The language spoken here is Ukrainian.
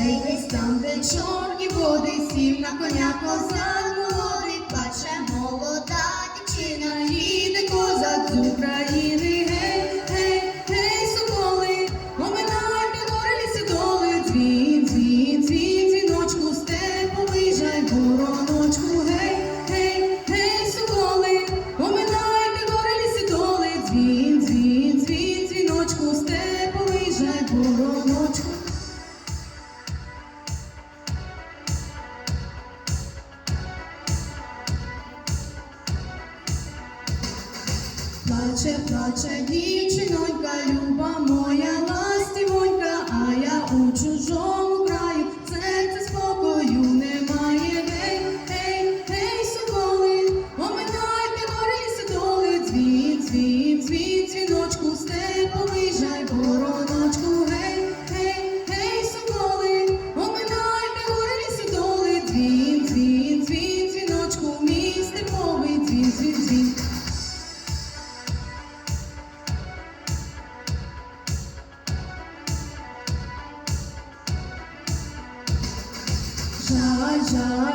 Ей, десь там, де чорні води, сів на коня козак молодий, плаче молода дівчина, рідний козак з України, гей, гей, гей, соколи, оминай підори лісі доли, дзвін, дзвін, дзвін, дзвіночку, степовий жай вороночку, гей, гей, гей, соколи, оминай підори лісі доли, дзвін, дзвін, дзвін, дзвіночку, степовий плаче, плаче дівчинонька люба. já